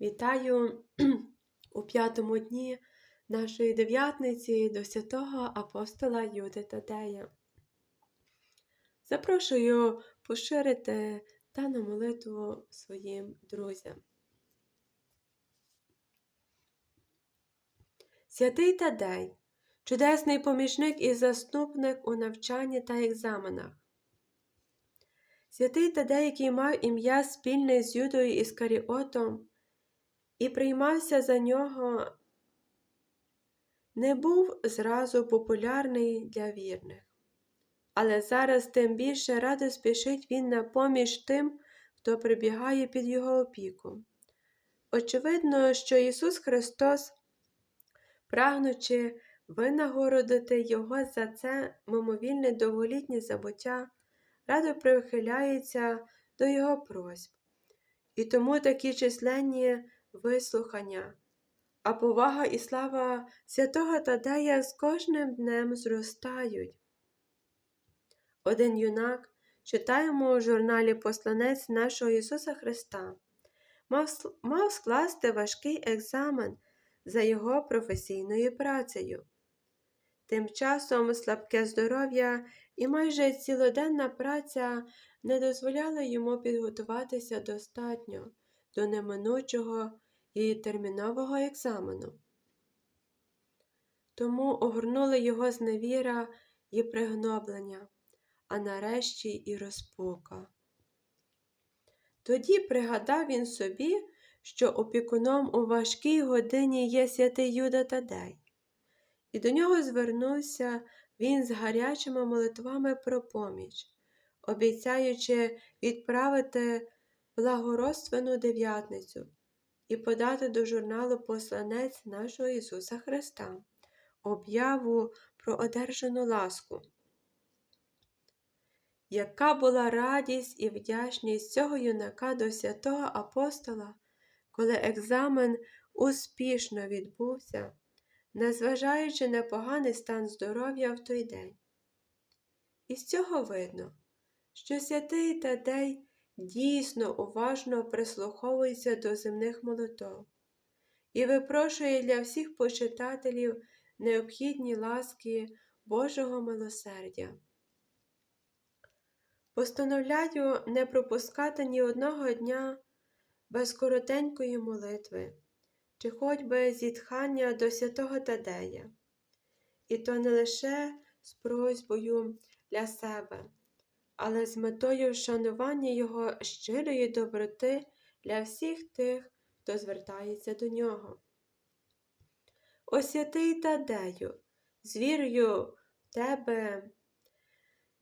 Вітаю у п'ятому дні нашої дев'ятниці до святого апостола Юди Тадея. Запрошую поширити дану молитву своїм друзям. Святий Тадей, чудесний помічник і заступник у навчанні та екзаменах. Святий Тадей, який мав ім'я спільне з Юдою Іскаріотом, і приймався за нього, не був зразу популярний для вірних. Але зараз тим більше радо спішить він на поміж тим, хто прибігає під його опіку. Очевидно, що Ісус Христос, прагнучи винагородити Його за це мимовільне довголітнє забуття, радо прихиляється до Його просьб. І тому такі численні вислухання, а повага і слава святого Тадея з кожним днем зростають. Один юнак, читаємо у журналі Посланець нашого Ісуса Христа, мав, мав скласти важкий екзамен за його професійною працею. Тим часом слабке здоров'я і майже цілоденна праця не дозволяли йому підготуватися достатньо до неминучого і термінового екзамену. Тому огорнули його зневіра і пригноблення, а нарешті і розпука. Тоді пригадав він собі, що опікуном у важкій годині є святий Юда Тадей, і до нього звернувся він з гарячими молитвами про поміч, обіцяючи відправити благородственну дев'ятницю і подати до журналу Посланець нашого Ісуса Христа, об'яву про одержану ласку. Яка була радість і вдячність цього юнака до святого апостола, коли екзамен успішно відбувся, незважаючи на поганий стан здоров'я в той день. І з цього видно, що святий Тадей дійсно уважно прислуховується до земних молитов і випрошує для всіх почитателів необхідні ласки Божого милосердя. Постановляю не пропускати ні одного дня без коротенької молитви, чи хоч би зітхання до святого Тадея, і то не лише з просьбою для себе але з метою вшанування Його щирої доброти для всіх тих, хто звертається до нього. О святий Тадею, з вірою в тебе,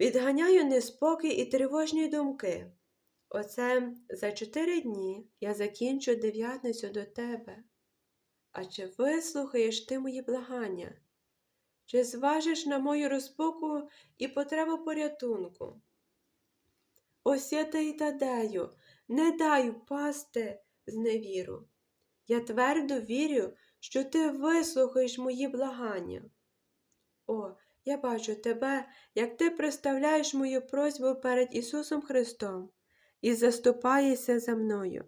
відганяю неспокій і тривожні думки. Оце за чотири дні я закінчу дев'ятницю до тебе. А чи вислухаєш ти мої благання? Чи зважиш на мою розпуку і потребу порятунку? О святий Тадею, не дай впасти з невіру. Я твердо вірю, що ти вислухаєш мої благання. О, я бачу тебе, як ти представляєш мою просьбу перед Ісусом Христом і заступаєшся за мною.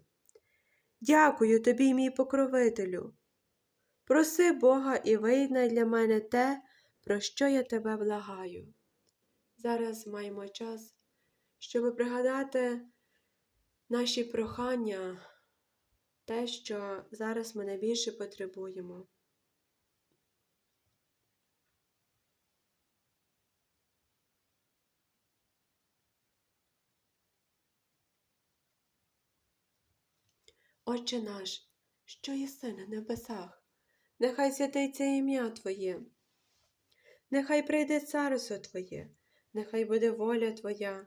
Дякую тобі, мій покровителю. Проси Бога і вийна для мене те, про що я тебе благаю. Зараз маємо час щоб пригадати наші прохання, те, що зараз ми найбільше потребуємо. Отче наш, що єси на небесах, нехай святиться ім'я Твоє, нехай прийде царство Твоє, нехай буде воля Твоя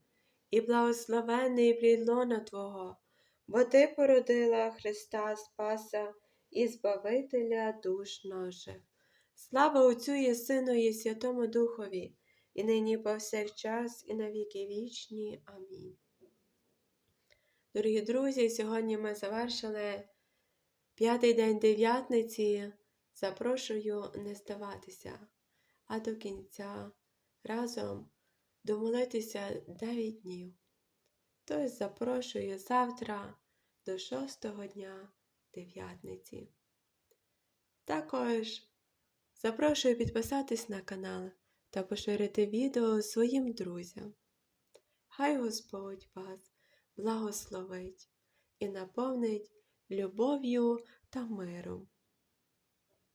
і благословений плід лона Твого, бо Ти породила Христа Спаса і Збавителя душ наших. Слава Отцю і Сину і Святому Духові, і нині повсякчас, і на віки вічні. Амінь. Дорогі друзі, сьогодні ми завершили п'ятий день дев'ятниці. Запрошую не здаватися, а до кінця разом домолитися 9 днів. Тож запрошую завтра до шостого дня дев'ятниці. Також запрошую підписатись на канал та поширити відео своїм друзям. Хай Господь вас благословить і наповнить любов'ю та миром.